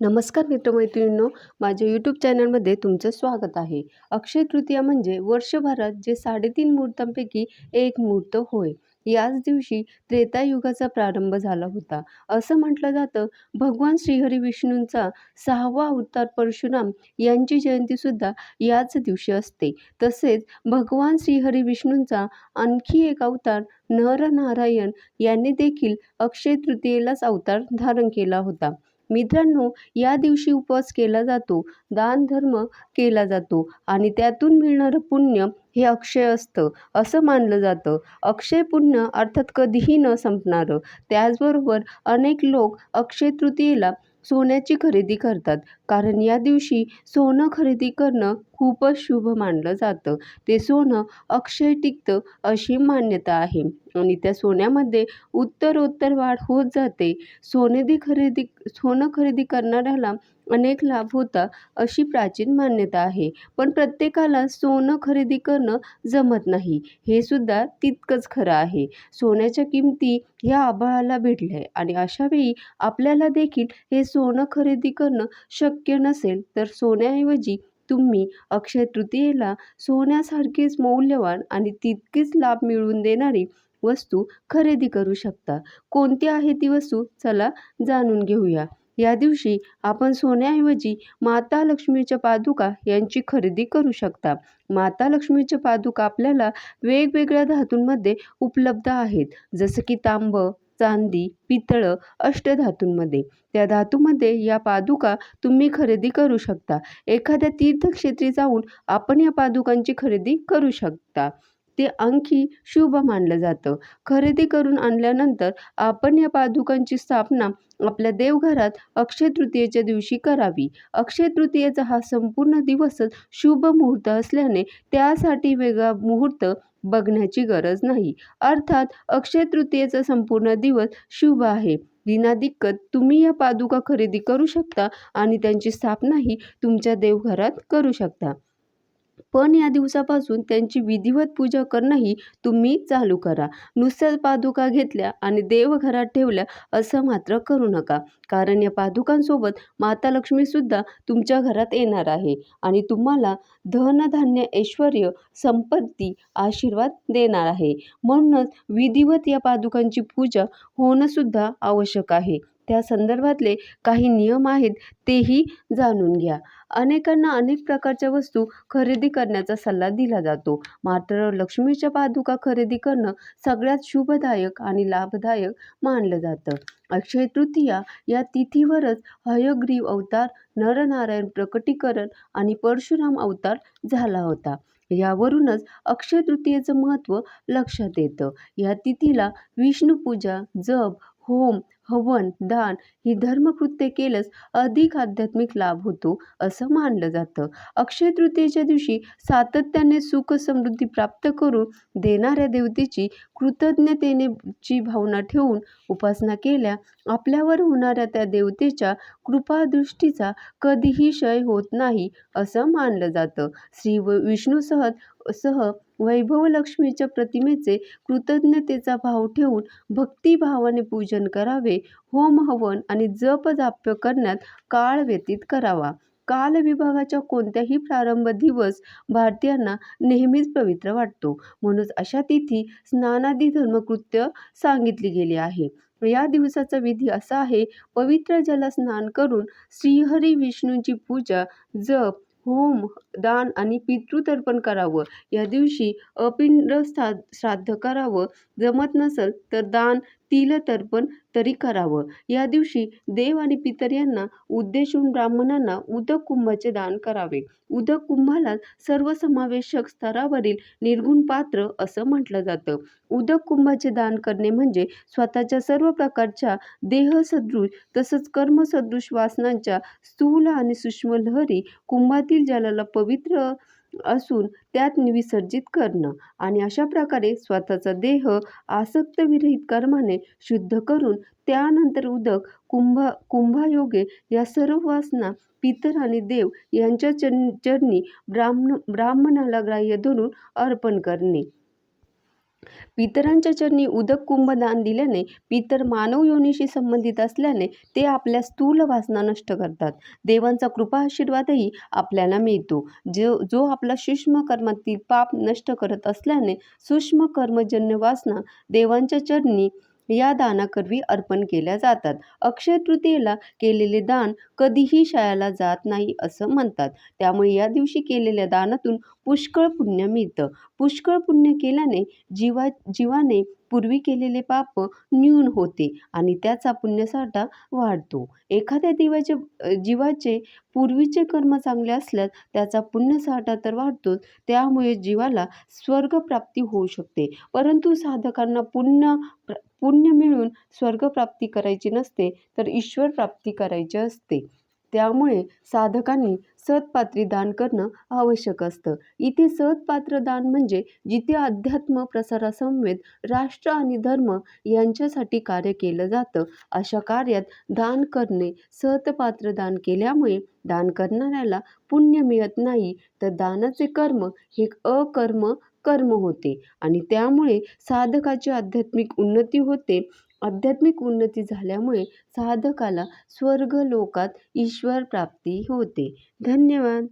नमस्कार मित्रमैत्रिणींनो माझ्या यूट्यूब चॅनलमध्ये तुमचं स्वागत आहे. अक्षय तृतीया म्हणजे वर्षभरात जे साडेतीन मुहूर्तांपैकी एक मुहूर्त होय. याच दिवशी त्रेतायुगाचा प्रारंभ झाला होता. असं म्हटलं जातं भगवान श्रीहरी विष्णूंचा सहावा अवतार परशुराम यांची जयंतीसुद्धा याच दिवशी असते. तसेच भगवान श्रीहरी विष्णूंचा आणखी एक अवतार नरनारायण यांनी देखील अक्षय तृतीयेलाच अवतार धारण केला होता. मित्रांनो या दिवशी उपवास केला जातो दान धर्म केला जातो आणि त्यातून मिळणारं पुण्य हे अक्षय असतं असं मानलं जातं. अक्षय पुण्य अर्थात कधीही न संपणारं. त्याचबरोबर अनेक लोक अक्षय तृतीयेला सोन्याची खरेदी करतात. कारण या दिवशी सोनं खरेदी करणं खूपच शुभ मानलं जातं. ते सोनं अक्षय टिकतं अशी मान्यता आहे. आणि त्या सोन्यामध्ये उत्तरोत्तर वाढ होत जाते. सोनेदी खरेदी सोनं खरेदी करणाऱ्याला अनेक लाभ होता अशी प्राचीन मान्यता आहे. पण प्रत्येकाला सोनं खरेदी करणं जमत नाही. हे सुद्धा तितकंच खरं आहे. सोन्याच्या किमती ह्या आभाळाला भेटल्या आणि अशावेळी आपल्याला देखील हे सोनं खरेदी करणं शक्य शक्य नसेल तर सोन्याऐवजी तुम्ही अक्षय तृतीयेला सोन्यासारखीच मौल्यवान आणि तितकीच लाभ मिळवून देणारी वस्तू खरेदी करू शकता. कोणती आहे ती वस्तू? चला जाणून घेऊया. या दिवशी आपण सोन्याऐवजी माता लक्ष्मीच्या पादुका यांची खरेदी करू शकता. माता लक्ष्मीच्या पादुका आपल्याला वेगवेगळ्या धातूंमध्ये उपलब्ध आहेत. जसं की तांबं चांदी पितळ अष्टधातूंमध्ये. त्या धातूमध्ये या पादुका तुम्ही खरेदी करू शकता. एखाद्या तीर्थक्षेत्री जाऊन आपण या पादुकांची खरेदी करू शकता. ते आणखी शुभ मानलं जातं. खरेदी करून आणल्यानंतर आपण या पादुकांची स्थापना आपल्या देवघरात अक्षय तृतीयेच्या दिवशी करावी. अक्षय तृतीयेचा हा संपूर्ण दिवसच शुभ मुहूर्त असल्याने त्यासाठी वेगळा मुहूर्त बघण्याची गरज नाही. अर्थात अक्षय तृतीयेचा संपूर्ण दिवस शुभ आहे. दिनादिक्कत तुम्ही या पादुका खरेदी करू शकता आणि त्यांची स्थापनाही तुमच्या देवघरात करू शकता. पण या दिवसापासून त्यांची विधिवत पूजा करणंही तुम्ही चालू करा. नुसत्याच पादुका घेतल्या आणि देवघरात ठेवल्या असं मात्र करू नका. कारण या पादुकांसोबत माता लक्ष्मीसुद्धा तुमच्या घरात येणार आहे आणि तुम्हाला धनधान्य ऐश्वर संपत्ती आशीर्वाद देणार आहे. म्हणूनच विधिवत या पादुकांची पूजा होणंसुद्धा आवश्यक आहे. त्या संदर्भातले काही नियम आहेत तेही जाणून घ्या. अनेकांना अनेक प्रकारच्या वस्तू खरेदी करण्याचा सल्ला दिला जातो. मात्र लक्ष्मीच्या पादुका खरेदी करणं सगळ्यात शुभदायक आणि लाभदायक मानलं जातं. अक्षय तृतीया या तिथीवरच हयग्रीव अवतार नरनारायण प्रकटीकरण आणि परशुराम अवतार झाला होता. यावरूनच अक्षय तृतीयेचं महत्त्व लक्षात येतं. या तिथीला विष्णुपूजा जप होम हवन दान ही धर्मकृत्य केल्यास अधिक आध्यात्मिक लाभ होतो असं मानलं जातं. अक्षय तृतीयेच्या दिवशी सातत्याने सुख समृद्धी प्राप्त करून देणाऱ्या देवतेची कृतज्ञतेनेची भावना ठेवून उपासना केल्या. आपल्यावर होणाऱ्या त्या देवतेच्या कृपादृष्टीचा कधीही क्षय होत नाही असं मानलं जातं. श्री व विष्णूसह सह वैभवलक्ष्मीच्या प्रतिमेचे कृतज्ञतेचा भाव ठेवून भक्तिभावाने पूजन करावे होम हवन आणि जप जाप्य करण्यात काळ व्यतीत करावा. काल विभागाच्या कोणत्याही प्रारंभ दिवस भारतीयांना नेहमीच पवित्र वाटतो. म्हणून अशा तिथी स्नानादी धर्मकृत्य सांगितली गेली आहे. या दिवसाचा विधी असा आहे पवित्र जला स्नान करून श्रीहरी विष्णूंची पूजा जप होम दान आणि पितृतर्पण करावं. या दिवशी अपिंड श्राद्ध करावं. जमत नसेल तर दान तिल तर्पण तरी करावं. या दिवशी देव आणि पितर यांना उद्देशून ब्राह्मणांना उदक कुंभाचे दान करावे. उदक कुंभाला सर्वसमावेशक स्तरावरील निर्गुण पात्र असं म्हटलं जातं. उदक कुंभाचे दान करणे म्हणजे स्वतःच्या सर्व प्रकारच्या देहसदृश तसंच कर्मसदृश वासनांच्या स्थूल आणि सूक्ष्म लहरी कुंभातील जलाला पवित्र असून त्यात विसर्जित करणं आणि अशा प्रकारे स्वतःचा देह आसक्तविरहित कर्माने शुद्ध करून त्यानंतर उदक कुंभ कुंभायोगे या सर्व वासना पितर आणि देव यांच्या चरणी ब्राह्मण ब्राह्मणाला ग्राह्य धरून अर्पण करणे. पितरांच्या चरणी उदक कुंभदान दिल्याने पितर मानव योनीशी संबंधित असल्याने ते आपल्या स्थूल वासना नष्ट करतात. देवांचा कृपा आशीर्वादही आपल्याला मिळतो. जो जो आपला सूक्ष्म कर्मातील पाप नष्ट करत असल्याने सूक्ष्म कर्मजन्य वासना देवांच्या चरणी या दानाकरवी अर्पण केल्या जातात. अक्षय तृतीयेला केलेले दान कधीही शाळाला जात नाही असं म्हणतात. त्यामुळे या दिवशी केलेल्या दानातून पुष्कळ पुण्य मिळतं. पुष्कळ पुण्य केल्याने जीवा जीवाने पूर्वी केलेले पाप न्यून होते आणि त्याचा पुण्यसाठा वाढतो. एखाद्या दिवाचे जीवाचे पूर्वीचे कर्म चांगले असल्यास त्याचा पुण्यसाठा तर वाढतोच त्यामुळे जीवाला स्वर्गप्राप्ती होऊ शकते. परंतु साधकांना पुण्य पुण्य मिळून स्वर्गप्राप्ती करायची नसते तर ईश्वर प्राप्ती करायची असते. त्यामुळे साधकांनी सतपात्री दान करणं आवश्यक असतं. इथे सतपात्र दान म्हणजे जिथे अध्यात्म प्रसारासमवेत राष्ट्र आणि धर्म यांच्यासाठी कार्य केलं जातं अशा कार्यात दान करणे सतपात्र दान केल्यामुळे दान करणाऱ्याला पुण्य मिळत नाही तर दानाचे कर्म हे अकर्म कर्म होते. आणि त्यामुळे साधकाची आध्यात्मिक उन्नती होते. आध्यात्मिक उन्नती झाल्यामुळे साधकाला स्वर्ग लोकात ईश्वर प्राप्ती होते. धन्यवाद.